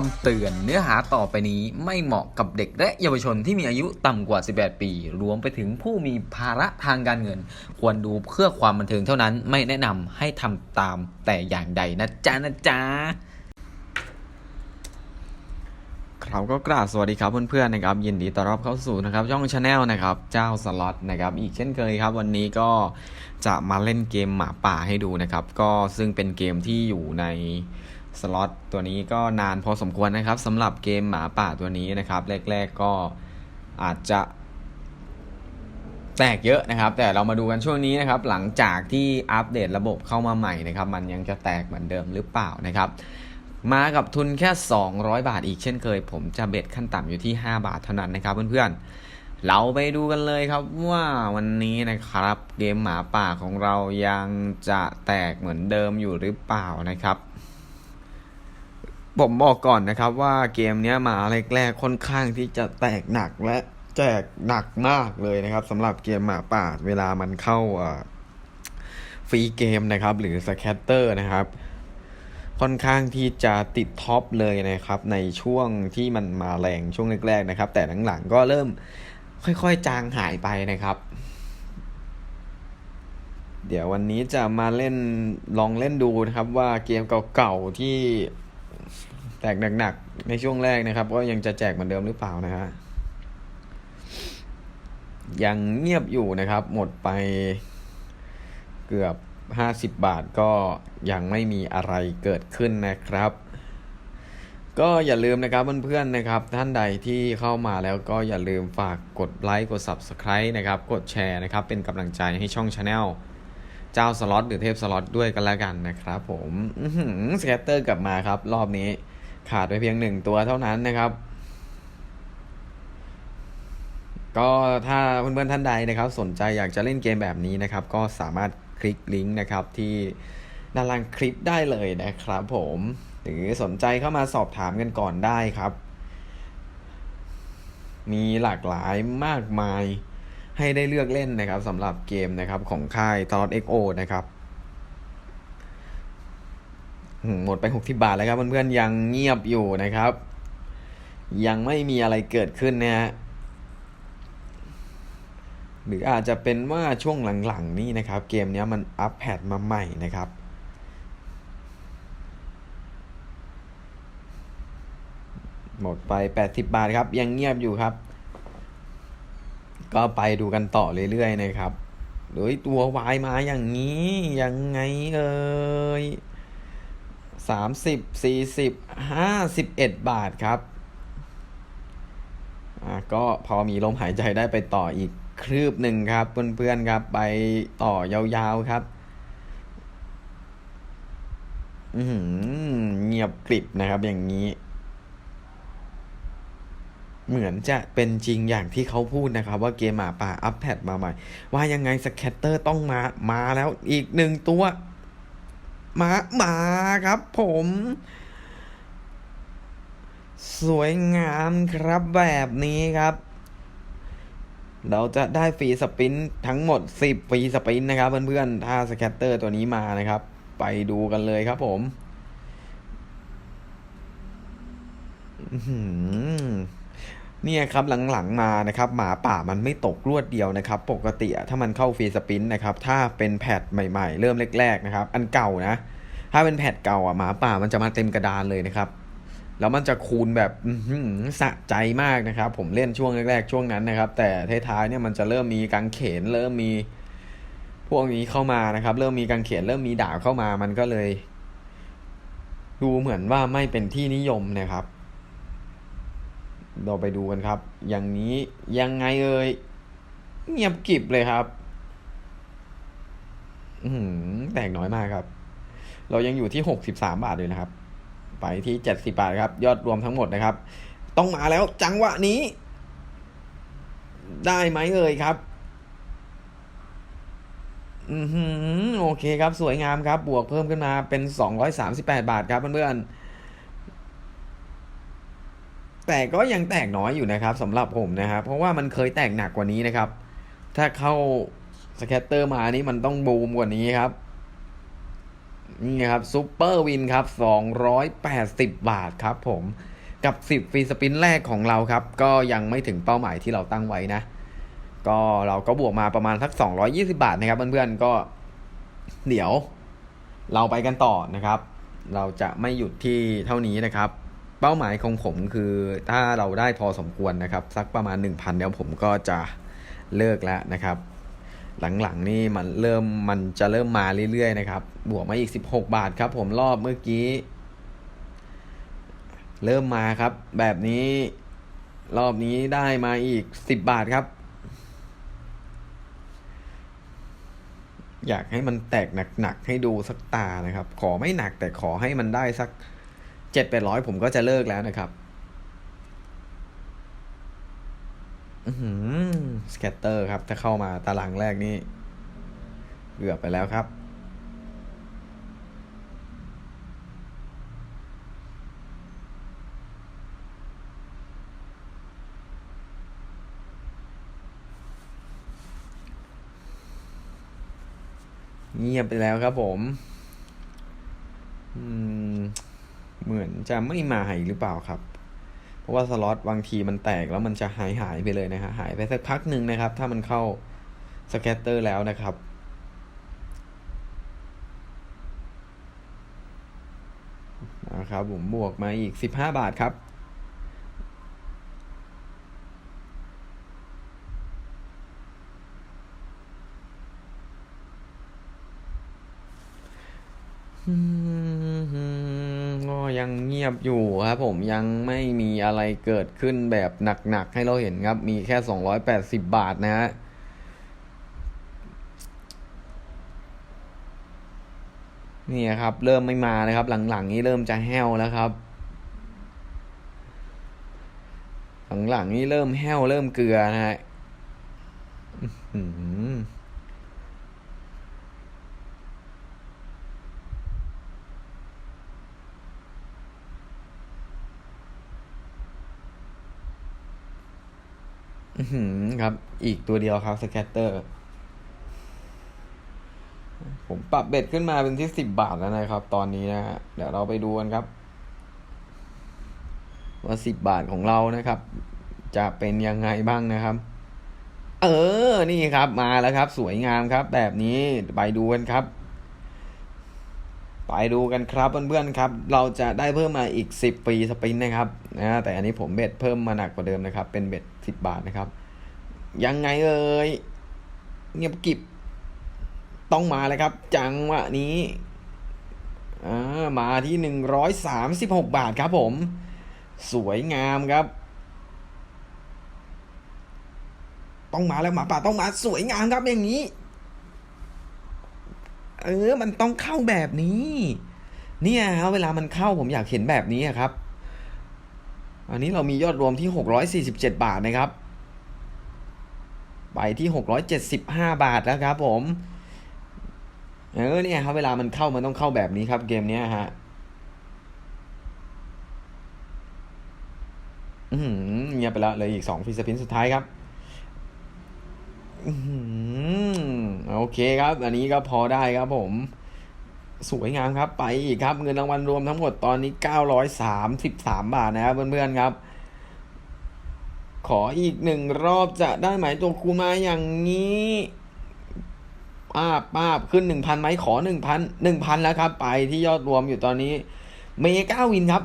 คำเตือนเนื้อหาต่อไปนี้ไม่เหมาะกับเด็กและเยาวชนที่มีอายุต่ำกว่า 18 ปี รวมไปถึงผู้มีภาระทางการเงิน ควรดูเพื่อความบันเทิงเท่านั้นไม่แนะนำให้ทำตามแต่อย่างใดนะจ๊ะนะจ๊ะครับก็กราบสวัสดีครับเพื่อนๆนะครับยินดีต้อนรับเข้าสู่นะครับช่องชาแนลนะครับเจ้าสล็อตนะครับอีกเช่นเคยครับ วันนี้ก็จะมาเล่นเกมหมาป่าให้ดูนะครับ ก็ซึ่งเป็นเกมที่อยู่ใน สล็อตตัวนี้ก็นานพอสมควรนะครับสำหรับเกมหมาป่าตัวนี้นะครับ แรก ๆก็อาจจะแตกเยอะนะครับ แต่เรามาดูกันช่วงนี้นะครับ หลังจากที่อัปเดตระบบเข้ามาใหม่นะครับ มันยังจะแตกเหมือนเดิมหรือเปล่านะครับ มากับทุนแค่ 200 บาทอีกเช่นเคย ผมจะเบ็ดขั้นต่ำอยู่ที่ 5 บาทเท่านั้นนะครับเพื่อนๆ เราไปดูกันเลยครับว่าวันนี้นะครับเกมหมาป่าของเรายังจะแตกเหมือนเดิมอยู่หรือเปล่านะครับ ผมบอกก่อนนะครับว่าเกมนี้มาแรกๆค่อนข้างที่จะแตกหนักและแจกหนักมากเลยนะครับสำหรับเกมหมาป่าเวลามันเข้าฟรีเกมนะครับ หรือสแคตเตอร์นะครับ ค่อนข้างที่จะติดท็อปเลยนะครับ ในช่วงที่มันมาแรงช่วงแรกๆนะครับ แต่หลังๆก็เริ่มค่อยๆ จางหายไปนะครับ เดี๋ยววันนี้จะมาเล่นลองเล่นดูนะครับว่าเกมเก่าๆที่ แตกหนักๆในช่วงแรกนะครับ ก็ยังจะแจกเหมือนเดิมหรือเปล่านะฮะยังเงียบอยู่นะครับ หมดไปเกือบ50บาทก็ยังไม่มีอะไรเกิดขึ้นนะครับ ก็อย่าลืมนะครับเพื่อนๆนะครับ ท่านใดที่เข้ามาแล้วก็อย่าลืมฝากกดไลค์กด Subscribe นะครับ กดแชร์นะครับ เป็นกำลังใจให้ช่องชาแนลเจ้าสล็อตหรือเทพสล็อตด้วยกันแล้วกันนะครับผมสแกตเตอร์กลับมาครับ รอบนี้ ขาดไปเพียงหนึ่งตัวเท่านั้นนะครับ ก็ถ้าเพื่อนๆท่านใดนะครับ สนใจอยากจะเล่นเกมแบบนี้นะครับ ก็สามารถคลิกลิงก์นะครับที่ด้านล่างคลิปได้เลยนะครับ ผมหรือสนใจเข้ามาสอบถามกันก่อนได้ครับ มีหลากหลายมากมายให้ได้เลือกเล่นนะครับสำหรับเกมนะครับของค่ายตลอด XO นะครับ หมดไป60บาทแล้วครับเพื่อนๆยังเงียบอยู่นะครับ ยังไม่มีอะไรเกิดขึ้นนะฮะหรืออาจจะเป็นว่าช่วงหลังๆ นี่นะครับ เกมนี้มันอัปแพดมาใหม่นะครับหมดไป 80 บาทครับ ยังเงียบอยู่ครับ ก็ไปดูกันต่อเรื่อยๆนะครับโดยตัววายมาอย่างนี้ ยังไงเอ่ย สามสิบสี่สิบห้าสิบเอ็ดบาทครับ อ่าก็พอมีลมหายใจได้ไปต่ออีกครืบหนึ่งครับเพื่อนๆครับไปต่อยาวๆครับ อืเงียบกริบนะครับอย่างนี้ เหมือนจะเป็นจริงอย่างที่เขาพูดนะครับ ว่าเกมหมาป่าอัปแพดมาใหม่ ว่ายังไงสแคตเตอร์ต้องมามาแล้วอีกหนึ่งตัว มามาครับผม สวยงามครับแบบนี้ครับ เราจะได้ฟรีสปินทั้งหมด 10ฟรีสปินนะครับ เพื่อนๆ ถ้าสแคตเตอร์ตัวนี้มานะครับ ไปดูกันเลยครับผมอื เนี่ยครับหลังๆมานะครับหมาป่ามันไม่ตกรวดเดียวนะครับ ปกติถ้ามันเข้าฟรีสปินนะครับถ้าเป็นแพทใหม่ๆ เริ่มแรกๆนะครับ อันเก่านะ ถ้าเป็นแพทเก่าอะหมาป่ามันจะมาเต็มกระดานเลยนะครับแล้วมันจะคูณแบบสะใจมากนะครับ ผมเล่นช่วงแรกๆ ช่วงนั้นนะครับ แต่ท้ายๆเนี่ยมันจะเริ่มมีกางเขน เริ่มมีพวกนี้เข้ามานะครับ เริ่มมีกางเขน เริ่มมีดาเข้ามามันก็เลย ดูเหมือนว่าไม่เป็นที่นิยมนะครับ เราไปดูกันครับ อย่างนี้ยังไงเอ่ยเงียบกิบเลยครับอือหือแตกน้อยมากครับ เรายังอยู่ที่หกสิบสามบาทเลยนะครับ ไปที่เจ็ดสิบาทครับ ยอดรวมทั้งหมดนะครับ ต้องมาแล้วจังหวะนี้ ได้ไหมเอ่ยครับ อือหือโอเคครับ สวยงามครับ บวกเพิ่มขึ้นมาเป็นสองร้อยสามสิบแปดบาทครับเพื่อนๆ แต่ก็ยังแตกน้อยอยู่นะครับสำหรับผมนะครับ เพราะว่ามันเคยแตกหนักกว่านี้นะครับ ถ้าเข้าสแคตเตอร์มานี่มันต้องบูมกว่านี้ครับ นี่ครับซูเปอร์วินครับ 280 บาทครับผมกับ 10ฟรีสปินแรกของเราครับ ก็ยังไม่ถึงเป้าหมายที่เราตั้งไว้นะ ก็เราก็บวกมาประมาณสัก 220 บาทนะครับเพื่อนๆก็เดี๋ยวเราไปกันต่อนะครับ เราจะไม่หยุดที่เท่านี้นะครับ เป้าหมายของผมคือถ้าเราได้พอสมควรนะครับ สักประมาณ 1,000เดี๋ยวผมก็จะเลิกแล้วนะครับ หลังๆนี่มันเริ่มมันจะเริ่มมาเรื่อยๆนะครับ บวกมาอีก 16 บาทครับ ผมรอบเมื่อกี้ เริ่มมาครับ แบบนี้รอบนี้ได้มาอีก 10 บาทครับ อยากให้มันแตกหนักๆให้ดูสักตานะครับ ขอไม่หนักแต่ขอให้มันได้สัก เจ็ดแปดร้อยผมก็จะเลิกแล้วนะครับอือหือสแกตเตอร์ครับ ถ้าเข้ามาตารางแรกนี่เกือบไปแล้วครับเงียบไปแล้วครับผม อืม เห มือนจะไม่มาอีกหรือเปล่าครับ เพราะว่าสล็อตบางทีมันแตกแล้วมันจะหายหายไปเลยนะฮะหายไปสักพักหนึ่งนะครับ ถ้ามันเข้าสแกตเตอร์แล้วนะครับนะครับผมบวกมาอีก15บห้าบาทครับอืม ยังเงียบอยู่ครับผมยังไม่มีอะไรเกิดขึ้นแบบหนักๆให้เราเห็นครับ มีแค่สองร้อยแปดสิบบาทนะฮะนี่ครับ เริ่มไม่มานะครับ หลังๆ นี้เริ่มจะแห้วแล้วครับ หลังๆนี้เริ่มแห้วเริ่มเกลือนะฮะ อืครับ อีกตัวเดียวครับสแกตเตอร์ ผมปรับเบ็ดขึ้นมาเป็นที่สิบบาทแล้วนะครับ ตอนนี้นะฮะเดี๋ยวเราไปดูกันครับ ว่าสิบบาทของเรานะครับ จะเป็นยังไงบ้างนะครับ เออ นี่ครับ มาแล้วครับ สวยงามครับ แบบนี้ไปดูกันครับ ไปดูกันครับเพื่อนๆครับ เราจะได้เพิ่มมาอีก 10 ปีสปินนะครับนะแต่อันนี้ผมเบ็ดเพิ่มมาหนักกว่าเดิมนะครับ เป็นเบ็ด10 บาทนะครับ ยังไงเอ่ยเงียบกิบต้องมาเลยครับ จังหวะนี้อ่ามาที่ 136 บาทครับผม สวยงามครับ ต้องมาแล้วหมาป่าต้องมาสวยงามครับอย่างนี้ เออ มันต้องเข้าแบบนี้ เนี่ยครับเวลามันเข้าผมอยากเห็นแบบนี้ครับ อันนี้เรามียอดรวมที่ 647 บาทนะครับ ไปที่ 675 บาทแล้วครับผม เออเนี่ยครับเวลามันเข้ามันต้องเข้าแบบนี้ครับเกมเนี้ยฮะอืมเงียบไปแล้วเลยอีกสองฟิสปินสุดท้ายครับอืม โอเคครับ อันนี้ก็พอได้ครับผม สวยงามครับ ไปอีกครับ เงินรางวัลรวมทั้งหมดตอนนี้933บาทนะครับเพื่อนๆครับ ขออีกหนึ่งรอบจะได้หมตัวคูณมาอย่างนี้ป้าป้าขึ้น1,000ไหมขอ1,000 1,000แล้วครับ ไปที่ยอดรวมอยู่ตอนนี้เมกาวินครับ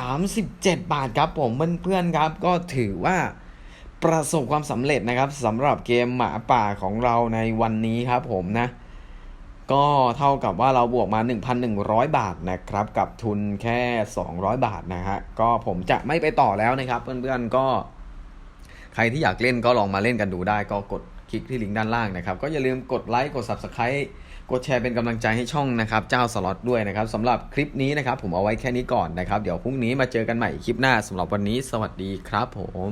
1,037บาทครับผมเพื่อนๆครับ ก็ถือว่า ประสบความสำเร็จนะครับสำหรับเกมหมาป่าของเราในวันนี้ครับผมนะ ก็เท่ากับว่าเราบวกมา 1,100 บาทนะครับ กับทุนแค่ 200 บาทนะฮะก็ผมจะไม่ไปต่อแล้วนะครับ เพื่อนๆก็ใครที่อยากเล่นก็ลองมาเล่นกันดูได้ ก็กดคลิกที่ลิงก์ด้านล่างนะครับ ก็อย่าลืมกดไลค์กด Subscribe กดแชร์เป็นกำลังใจให้ช่องนะครับ เจ้าสล็อตด้วยนะครับสำหรับคลิปนี้นะครับ ผมเอาไว้แค่นี้ก่อนนะครับ เดี๋ยวพรุ่งนี้มาเจอกันใหม่คลิปหน้าสำหรับวันนี้ สวัสดีครับผม